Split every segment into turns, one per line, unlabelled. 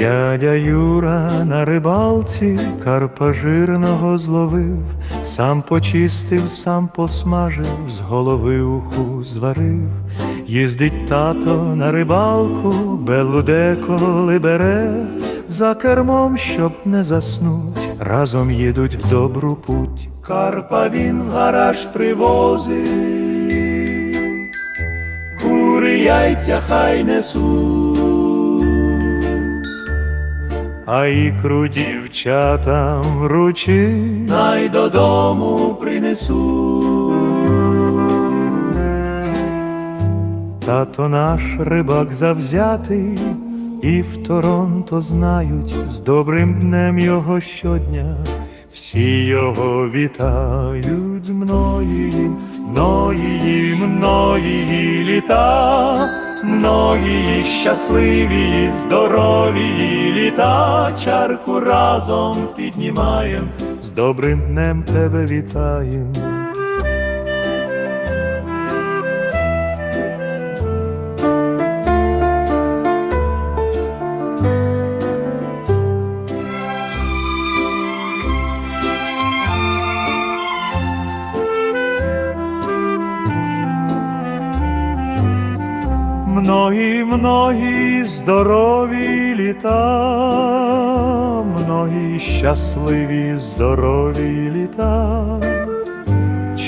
Дядя Юра на рибалці карпа жирного зловив, сам почистив, сам посмажив, з голови уху зварив. Їздить тато на рибалку, белу деколи бере, за кермом, щоб не заснуть, разом їдуть в добру путь. Карпа він в гараж привозить, кури яйця хай несуть а ікру дівчатам вручи, най додому принесу. Тато наш рибак завзятий, і в Торонто знають з добрим днем його щодня. Всі його вітають з многії, многії, многії літа, многії щасливі, здорові літа, чарку разом піднімаєм, з добрим днем тебе вітаєм. Многі, многі здорові літа, многі щасливі, здорові літа,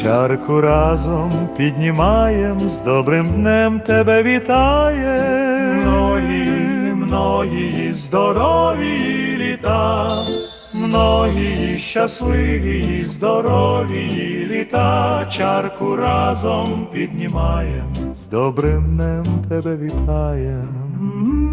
чарку разом піднімаєм, з добрим днем тебе вітає. Многі, многі здорові літа, многі щасливі, здорові літа, чарку разом піднімаєм, з добрим днем тебе вітаєм.